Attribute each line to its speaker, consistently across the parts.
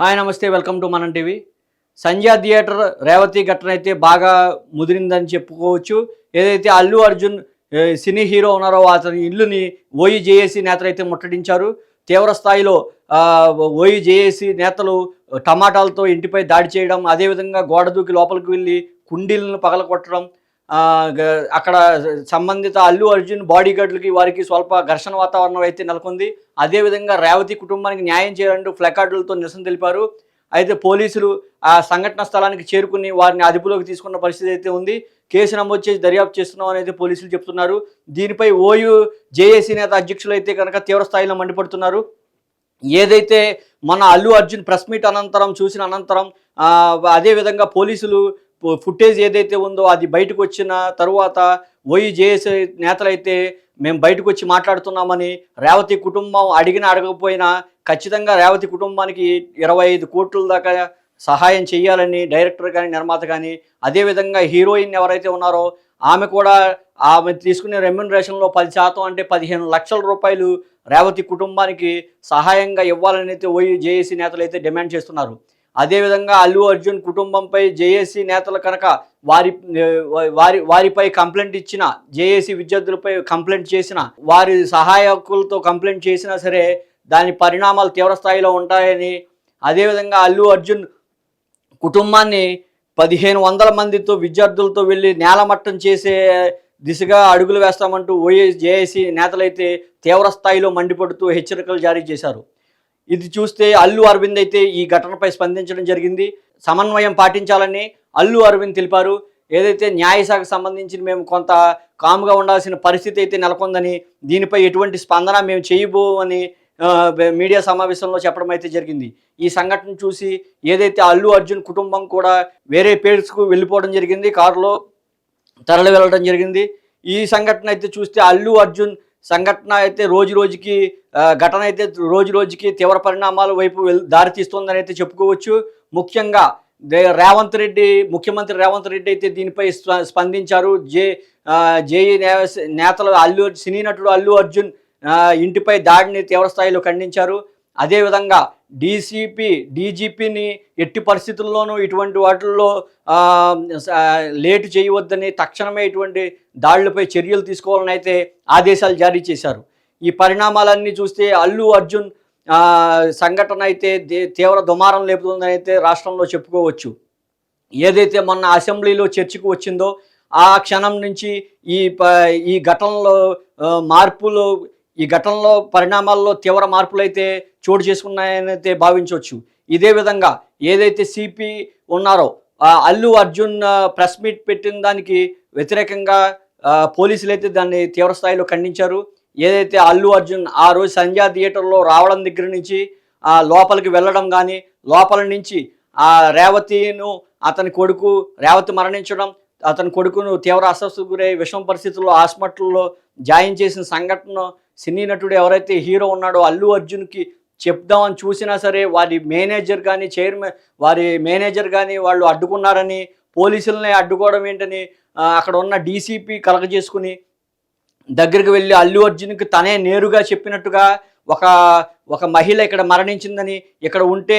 Speaker 1: Hi నమస్తే welcome to Manam TV. Sandhya theatre Revathi ఘటన అయితే బాగా ముదిరిందని చెప్పుకోవచ్చు. ఏదైతే అల్లు అర్జున్ సినీ హీరో ఉన్నారో అతని ఇల్లుని ఓయి జేఏసీ నేతలు అయితే ముట్టడించారు. తీవ్ర స్థాయిలో ఓయి జేఏసీ నేతలు టమాటాలతో ఇంటిపై దాడి చేయడం అదేవిధంగా గోడ దూకి లోపలికి వెళ్ళి కుండీలను పగలగొట్టడం అక్కడ సంబంధిత అల్లు అర్జున్ బాడీ గార్డులకి వారికి స్వల్ప ఘర్షణ వాతావరణం అయితే నెలకొంది. అదేవిధంగా రేవతి కుటుంబానికి న్యాయం చేయాలంటూ ఫ్లెకార్డులతో నిరసన తెలిపారు. అయితే పోలీసులు ఆ సంఘటన స్థలానికి చేరుకుని వారిని అదుపులోకి తీసుకున్న పరిస్థితి అయితే ఉంది. కేసు నమోదు చేసి దర్యాప్తు చేస్తున్నాం అనేది అయితే పోలీసులు చెప్తున్నారు. దీనిపై ఓయూ జేఏసీ నేత అధ్యక్షులు అయితే కనుక తీవ్ర స్థాయిలో మండిపడుతున్నారు. ఏదైతే మన అల్లు అర్జున్ ప్రెస్ మీట్ అనంతరం చూసిన అనంతరం అదేవిధంగా పోలీసులు ఫుటేజ్ ఏదైతే ఉందో అది బయటకు వచ్చిన తరువాత ఓయి జేఏసీ నేతలైతే మేము బయటకు వచ్చి మాట్లాడుతున్నామని రేవతి కుటుంబం అడిగిన అడగకపోయినా ఖచ్చితంగా రేవతి కుటుంబానికి ఇరవై ఐదు కోట్ల దాకా సహాయం చేయాలని డైరెక్టర్ కానీ నిర్మాత కానీ అదేవిధంగా హీరోయిన్ ఎవరైతే ఉన్నారో ఆమె కూడా ఆమె తీసుకునే రెమ్యునరేషన్లో పది శాతం అంటే పదిహేను లక్షల రూపాయలు రేవతి కుటుంబానికి సహాయంగా ఇవ్వాలని అయితే ఓయి జేఏసీ నేతలు అయితే డిమాండ్ చేస్తున్నారు. అదేవిధంగా అల్లు అర్జున్ కుటుంబంపై జేఏసీ నేతలు కనుక వారి వారి వారిపై కంప్లైంట్ ఇచ్చిన జేఏసీ విద్యార్థులపై కంప్లైంట్ చేసిన వారి సహాయకులతో కంప్లైంట్ చేసినా సరే దాని పరిణామాలు తీవ్ర స్థాయిలో ఉంటాయని అదేవిధంగా అల్లు అర్జున్ కుటుంబాన్ని పదిహేను వందల మందితో విద్యార్థులతో వెళ్ళి నేలమట్టం చేసే దిశగా అడుగులు వేస్తామంటూ ఓఏ జేఏసీ నేతలైతే తీవ్ర స్థాయిలో మండిపడుతూ హెచ్చరికలు జారీ చేశారు. ఇది చూస్తే అల్లు అరవింద్ అయితే ఈ ఘటనపై స్పందించడం జరిగింది. సమన్వయం పాటించాలని అల్లు అరవింద్ తెలిపారు. ఏదైతే న్యాయశాఖకు సంబంధించి మేము కొంత కాముగా ఉండాల్సిన పరిస్థితి అయితే నెలకొందని దీనిపై ఎటువంటి స్పందన మేము చేయబోమని మీడియా సమావేశంలో చెప్పడం అయితే జరిగింది. ఈ సంఘటన చూసి ఏదైతే అల్లు అర్జున్ కుటుంబం కూడా వేరే పేర్స్కు వెళ్ళిపోవడం జరిగింది కారులో తరలి వెళ్ళడం జరిగింది. ఈ సంఘటన అయితే చూస్తే అల్లు అర్జున్ సంఘటన అయితే రోజు రోజుకి ఘటన అయితే రోజు రోజుకి తీవ్ర పరిణామాల వైపు దారితీస్తుందని అయితే చెప్పుకోవచ్చు. ముఖ్యంగా దే- రేవంత్ రెడ్డి ముఖ్యమంత్రి రేవంత్ రెడ్డి అయితే దీనిపై స్ప- స్పందించారు. జే జేఈ నే- నేతలు అల్లు సినీ నటుడు అల్లు అర్జున్ ఇంటిపై దాడిని తీవ్ర స్థాయిలో ఖండించారు. అదేవిధంగా డీసీపీ డీజీపీని ఎట్టి పరిస్థితుల్లోనూ ఇటువంటి వాటిల్లో లేటు చేయవద్దని తక్షణమే ఇటువంటి దాడులపై చర్యలు తీసుకోవాలని అయితే ఆదేశాలు జారీ చేశారు. ఈ పరిణామాలన్నీ చూస్తే అల్లు అర్జున్ సంఘటన అయితే తీవ్ర దుమారం లేపుతుందని అయితే రాష్ట్రంలో చెప్పుకోవచ్చు. ఏదైతే మొన్న అసెంబ్లీలో చర్చకు వచ్చిందో ఆ క్షణం నుంచి ఈ ప ఈ ఘటనలో మార్పులు ఈ ఘటనలో పరిణామాల్లో తీవ్ర మార్పులు అయితే చోటు చేసుకున్నాయని అయితే భావించవచ్చు. ఇదే విధంగా ఏదైతే సిపి ఉన్నారో అల్లు అర్జున్ ప్రెస్ మీట్ పెట్టిన దానికి వ్యతిరేకంగా పోలీసులు అయితే దాన్ని తీవ్ర స్థాయిలో ఖండించారు. ఏదైతే అల్లు అర్జున్ ఆ రోజు సంధ్యా థియేటర్లో రావడం దగ్గర నుంచి ఆ లోపలికి వెళ్ళడం కానీ లోపల నుంచి ఆ రేవతిను అతని కొడుకు రేవతి మరణించడం అతని కొడుకును తీవ్ర అస్వస్థకు గురై విషమ పరిస్థితుల్లో హాస్పిటల్లో జాయిన్ చేసిన సంఘటన సినీ నటుడు ఎవరైతే హీరో ఉన్నాడో అల్లు అర్జున్కి చెప్దామని చూసినా సరే వారి మేనేజర్ కానీ చైర్మన్ వారి మేనేజర్ కానీ వాళ్ళు అడ్డుకున్నారని పోలీసులని అడ్డుకోవడం ఏంటని అక్కడ ఉన్న డీసీపీ కలగజేసుకుని దగ్గరికి వెళ్ళి అల్లు అర్జున్కి తనే నేరుగా చెప్పినట్టుగా ఒక ఒక మహిళ ఇక్కడ మరణించిందని ఇక్కడ ఉంటే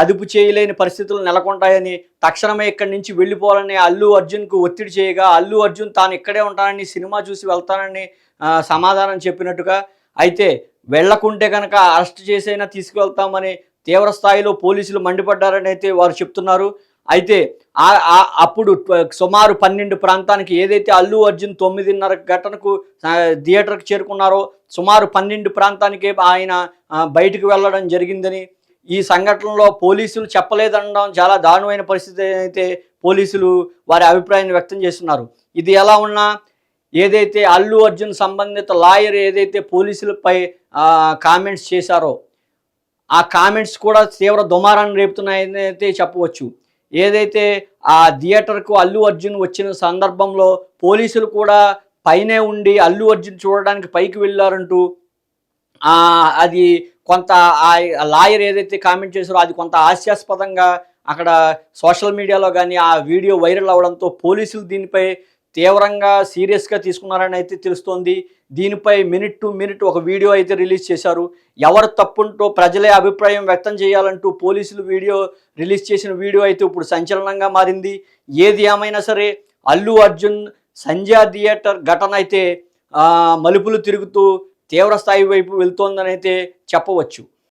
Speaker 1: అదుపు చేయలేని పరిస్థితులు నెలకొంటాయని తక్షణమే ఇక్కడి నుంచి వెళ్ళిపోవాలని అల్లు అర్జున్కు ఒత్తిడి చేయగా అల్లు అర్జున్ తాను ఇక్కడే ఉంటానని సినిమా చూసి వెళ్తానని సమాధానం చెప్పినట్టుగా అయితే వెళ్ళకుంటే కనుక అరెస్ట్ చేసైనా తీసుకువెళ్తామని తీవ్ర స్థాయిలో పోలీసులు మండిపడ్డారని అయితే వారు చెప్తున్నారు. అయితే అప్పుడు సుమారు పన్నెండు ప్రాంతానికి ఏదైతే అల్లు అర్జున్ తొమ్మిదిన్నర గంటలకు థియేటర్కి చేరుకున్నారో సుమారు పన్నెండు ప్రాంతానికే ఆయన బయటకు వెళ్ళడం జరిగిందని. ఈ సంఘటనలో పోలీసులు చెప్పలేదనడం చాలా దారుణమైన పరిస్థితి అయితే పోలీసులు వారి అభిప్రాయాన్ని వ్యక్తం చేస్తున్నారు. ఇది ఎలా ఉన్నా ఏదైతే అల్లు అర్జున్ సంబంధిత లాయర్ ఏదైతే పోలీసులపై కామెంట్స్ చేశారో ఆ కామెంట్స్ కూడా తీవ్ర దుమారాన్ని రేపుతున్నాయని అయితే చెప్పవచ్చు. ఏదైతే ఆ థియేటర్కు అల్లు అర్జున్ వచ్చిన సందర్భంలో పోలీసులు కూడా పైనే ఉండి అల్లు అర్జున్ చూడడానికి పైకి వెళ్ళారంటూ అది కొంత ఆ లాయర్ ఏదైతే కామెంట్ చేశారో అది కొంత హాస్యాస్పదంగా అక్కడ సోషల్ మీడియాలో కానీ ఆ వీడియో వైరల్ అవడంతో పోలీసులు దీనిపై తీవ్రంగా సీరియస్గా తీసుకున్నారని అయితే తెలుస్తోంది. దీనిపై మినిట్ టు మినిట్ ఒక వీడియో అయితే రిలీజ్ చేశారు. ఎవరు తప్పుంటో ప్రజలే అభిప్రాయం వ్యక్తం చేయాలంటూ పోలీసులు వీడియో రిలీజ్ చేసిన వీడియో అయితే ఇప్పుడు సంచలనంగా మారింది. ఏది ఏమైనా సరే అల్లు అర్జున్ సంధ్యా థియేటర్ ఘటన అయితే మలుపులు తిరుగుతూ తీవ్ర స్థాయి వైపు వెళ్తోందని అయితే చెప్పవచ్చు.